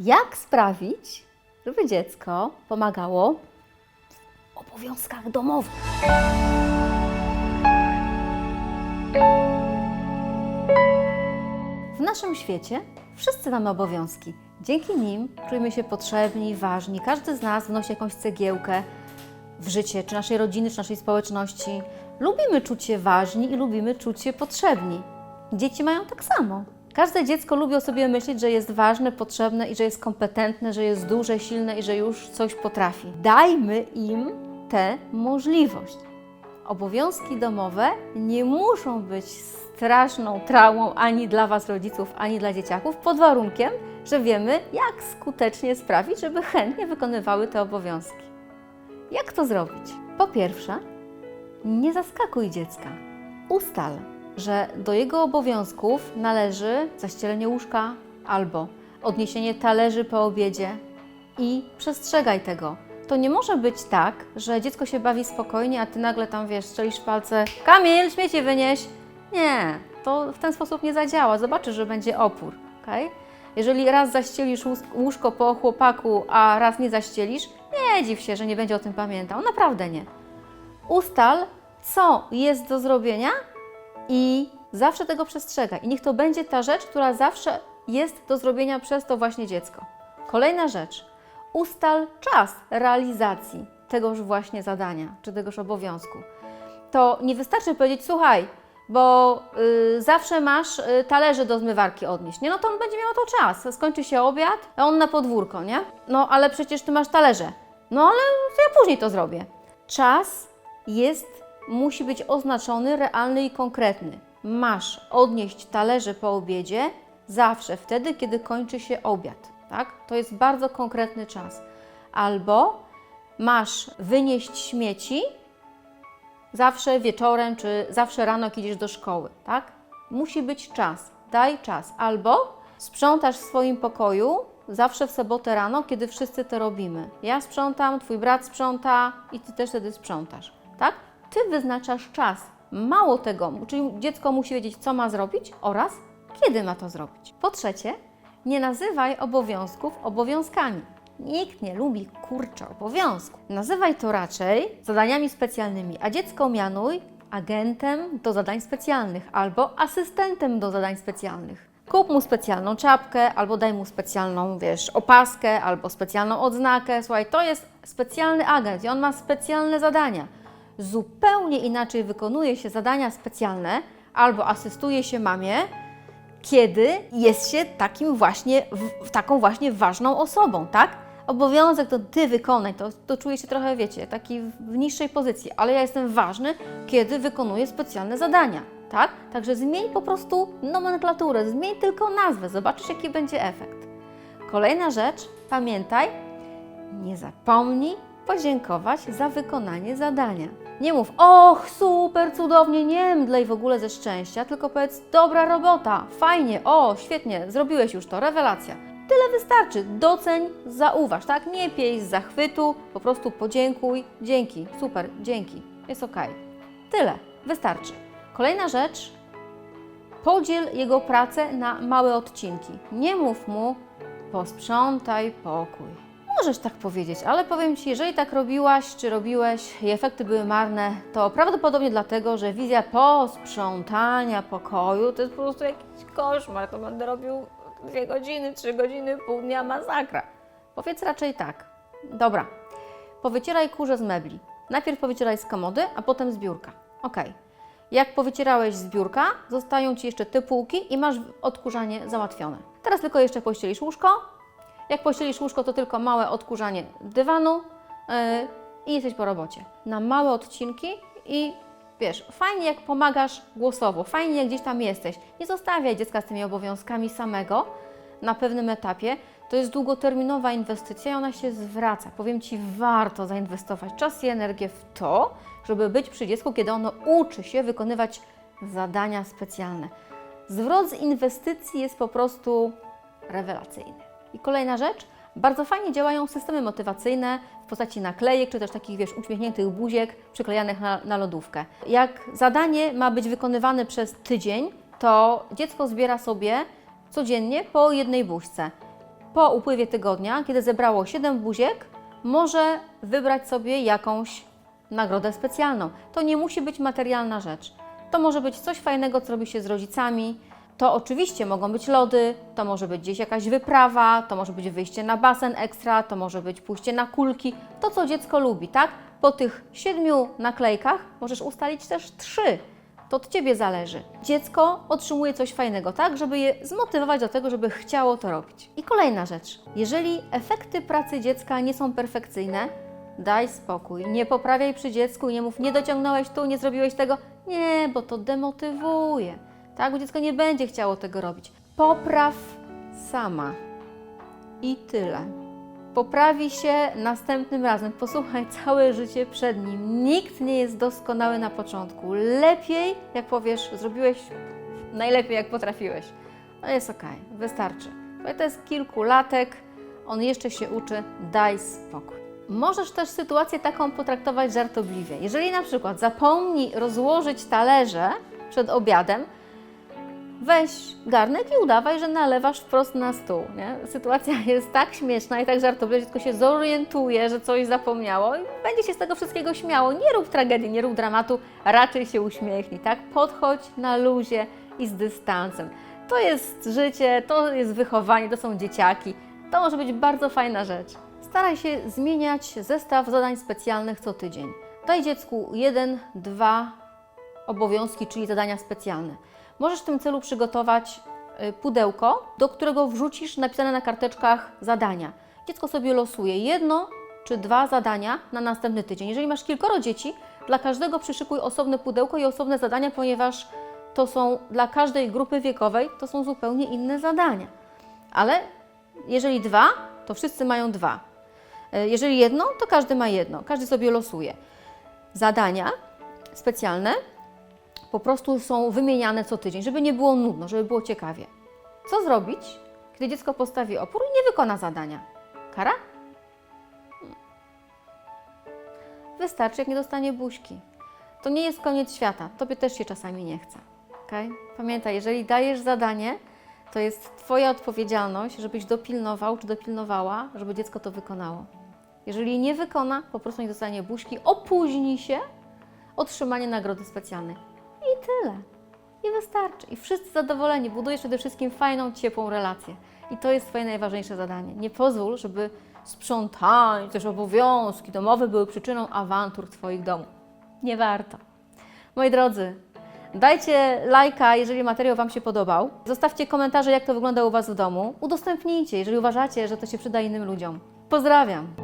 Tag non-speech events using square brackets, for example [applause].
Jak sprawić, żeby dziecko pomagało w obowiązkach domowych? W naszym świecie wszyscy mamy obowiązki. Dzięki nim czujemy się potrzebni, ważni. Każdy z nas wnosi jakąś cegiełkę w życie, czy naszej rodziny, czy naszej społeczności. Lubimy czuć się ważni i lubimy czuć się potrzebni. Dzieci mają tak samo. Każde dziecko lubi o sobie myśleć, że jest ważne, potrzebne i że jest kompetentne, że jest duże, silne i że już coś potrafi. Dajmy im tę możliwość. Obowiązki domowe nie muszą być straszną traumą ani dla Was, rodziców, ani dla dzieciaków, pod warunkiem, że wiemy, jak skutecznie sprawić, żeby chętnie wykonywały te obowiązki. Jak to zrobić? Po pierwsze, nie zaskakuj dziecka. Ustal, że do jego obowiązków należy zaścielenie łóżka albo odniesienie talerzy po obiedzie i przestrzegaj tego. To nie może być tak, że dziecko się bawi spokojnie, a ty nagle tam wiesz, strzelisz palce, Kamil, śmieci wynieś. Nie, to w ten sposób nie zadziała. Zobaczysz, że będzie opór. Okay? Jeżeli raz zaścielisz łóż- łóżko po chłopaku, a raz nie zaścielisz, nie dziw się, że nie będzie o tym pamiętał. Naprawdę nie. Ustal, co jest do zrobienia i zawsze tego przestrzegaj. I niech to będzie ta rzecz, która zawsze jest do zrobienia przez to właśnie dziecko. Kolejna rzecz. Ustal czas realizacji tegoż właśnie zadania, czy tegoż obowiązku. To nie wystarczy powiedzieć, słuchaj, bo y, zawsze masz y, talerze do zmywarki odnieść. Nie, no to on będzie miał to czas. Skończy się obiad, a on na podwórko, nie? No ale przecież ty masz talerze. No ale ja później to zrobię. Czas jest, musi być oznaczony, realny i konkretny. Masz odnieść talerze po obiedzie zawsze wtedy, kiedy kończy się obiad. Tak? To jest bardzo konkretny czas. Albo masz wynieść śmieci zawsze wieczorem, czy zawsze rano, jak idziesz do szkoły, tak? Musi być czas, daj czas. Albo sprzątasz w swoim pokoju zawsze w sobotę rano, kiedy wszyscy to robimy. Ja sprzątam, twój brat sprząta i ty też wtedy sprzątasz, tak? Ty wyznaczasz czas. Mało tego, czyli dziecko musi wiedzieć, co ma zrobić oraz kiedy ma to zrobić. Po trzecie, nie nazywaj obowiązków obowiązkami. Nikt nie lubi kurcza obowiązku. Nazywaj to raczej zadaniami specjalnymi, a dziecko mianuj agentem do zadań specjalnych albo asystentem do zadań specjalnych. Kup mu specjalną czapkę, albo daj mu specjalną, wiesz, opaskę, albo specjalną odznakę. Słuchaj, to jest specjalny agent i on ma specjalne zadania. Zupełnie inaczej wykonuje się zadania specjalne albo asystuje się mamie, kiedy jest się takim właśnie, taką właśnie ważną osobą, tak? Obowiązek to ty wykonaj, to, to czuję się trochę, wiecie, taki w niższej pozycji, ale ja jestem ważny, kiedy wykonuję specjalne zadania, tak? Także zmień po prostu nomenklaturę, zmień tylko nazwę, zobaczysz jaki będzie efekt. Kolejna rzecz, pamiętaj, nie zapomnij podziękować za wykonanie zadania. Nie mów, och, super, cudownie, nie mdlej w ogóle ze szczęścia, tylko powiedz, dobra robota, fajnie, o, świetnie, zrobiłeś już to, rewelacja. Tyle wystarczy, doceń, zauważ, tak? Nie piej z zachwytu, po prostu podziękuj, dzięki, super, dzięki, jest ok. Tyle, wystarczy. Kolejna rzecz, podziel jego pracę na małe odcinki. Nie mów mu, posprzątaj pokój. Możesz tak powiedzieć, ale powiem Ci, jeżeli tak robiłaś czy robiłeś i efekty były marne, to prawdopodobnie dlatego, że wizja posprzątania pokoju to jest po prostu jakiś koszmar. To będę robił dwie godziny, trzy godziny, pół dnia, masakra. Powiedz raczej tak. Dobra, powycieraj kurze z mebli. Najpierw powycieraj z komody, a potem z biurka. Ok. Jak powycierałeś z biurka, zostają Ci jeszcze te półki i masz odkurzanie załatwione. Teraz tylko jeszcze pościelisz łóżko, jak pościelisz łóżko, to tylko małe odkurzanie dywanu yy, i jesteś po robocie. Na małe odcinki i wiesz, fajnie jak pomagasz głosowo, fajnie jak gdzieś tam jesteś. Nie zostawiaj dziecka z tymi obowiązkami samego na pewnym etapie. To jest długoterminowa inwestycja i ona się zwraca. Powiem Ci, warto zainwestować czas i energię w to, żeby być przy dziecku, kiedy ono uczy się wykonywać zadania specjalne. Zwrot z inwestycji jest po prostu rewelacyjny. I kolejna rzecz, bardzo fajnie działają systemy motywacyjne w postaci naklejek, czy też takich, wiesz, uśmiechniętych buziek przyklejanych na, na lodówkę. Jak zadanie ma być wykonywane przez tydzień, to dziecko zbiera sobie codziennie po jednej buźce. po upływie tygodnia, kiedy zebrało 7 buziek, może wybrać sobie jakąś nagrodę specjalną. To nie musi być materialna rzecz. To może być coś fajnego, co robi się z rodzicami. To oczywiście mogą być lody, to może być gdzieś jakaś wyprawa, to może być wyjście na basen ekstra, to może być pójście na kulki. To, co dziecko lubi, tak? Po tych siedmiu naklejkach możesz ustalić też trzy. To od Ciebie zależy. Dziecko otrzymuje coś fajnego, tak? Żeby je zmotywować do tego, żeby chciało to robić. I kolejna rzecz. Jeżeli efekty pracy dziecka nie są perfekcyjne, daj spokój. Nie poprawiaj przy dziecku, nie mów, nie dociągnąłeś tu, nie zrobiłeś tego. Nie, bo to demotywuje. Tak? Bo dziecko nie będzie chciało tego robić. Popraw sama. I tyle. Poprawi się następnym razem. Posłuchaj, [laughs] całe życie przed nim. Nikt nie jest doskonały na początku. Lepiej, jak powiesz, zrobiłeś [laughs] najlepiej, jak potrafiłeś. No jest okej, wystarczy. Bo to jest kilkulatek, on jeszcze się uczy, daj spokój. Możesz też sytuację taką potraktować żartobliwie. Jeżeli na przykład zapomni rozłożyć talerze przed obiadem, weź garnek i udawaj, że nalewasz wprost na stół. Nie? Sytuacja [laughs] jest tak śmieszna i tak żartobliwa, że dziecko się zorientuje, że coś zapomniało i będzie się z tego wszystkiego śmiało. Nie rób tragedii, nie rób dramatu, raczej się uśmiechnij, tak? Podchodź na luzie i z dystansem. To jest życie, to jest wychowanie, to są dzieciaki. To może być bardzo fajna rzecz. Staraj się zmieniać zestaw zadań specjalnych co tydzień. Daj dziecku jeden, dwa obowiązki, czyli zadania specjalne. Możesz w tym celu przygotować y, pudełko, do którego wrzucisz napisane na karteczkach zadania. Dziecko sobie losuje jedno czy dwa zadania na następny tydzień. Jeżeli masz kilkoro dzieci, dla każdego przyszykuj osobne pudełko i osobne zadania, ponieważ to są dla każdej grupy wiekowej, to są zupełnie inne zadania. Ale jeżeli dwa, to wszyscy mają dwa. Y, Jeżeli jedno, to każdy ma jedno. Każdy sobie losuje. Zadania specjalne po prostu są wymieniane co tydzień, żeby nie było nudno, żeby było ciekawie. Co zrobić, kiedy dziecko postawi opór i nie wykona zadania? Kara? Hmm. Wystarczy, jak nie dostanie buźki. To nie jest koniec świata. Tobie też się czasami nie chce. Okay? Pamiętaj, jeżeli dajesz zadanie, to jest Twoja odpowiedzialność, żebyś dopilnował czy dopilnowała, żeby dziecko to wykonało. Jeżeli nie wykona, po prostu nie dostanie buźki, opóźni się otrzymanie nagrody specjalnej. Tyle. I wystarczy. I wszyscy zadowoleni. Budujesz przede wszystkim fajną, ciepłą relację. I to jest Twoje najważniejsze zadanie. Nie pozwól, żeby sprzątanie, też obowiązki domowe były przyczyną awantur Twoich domów. Nie warto. Moi drodzy, dajcie lajka, jeżeli materiał Wam się podobał. Zostawcie komentarze, jak to wygląda u Was w domu. Udostępnijcie, jeżeli uważacie, że to się przyda innym ludziom. Pozdrawiam!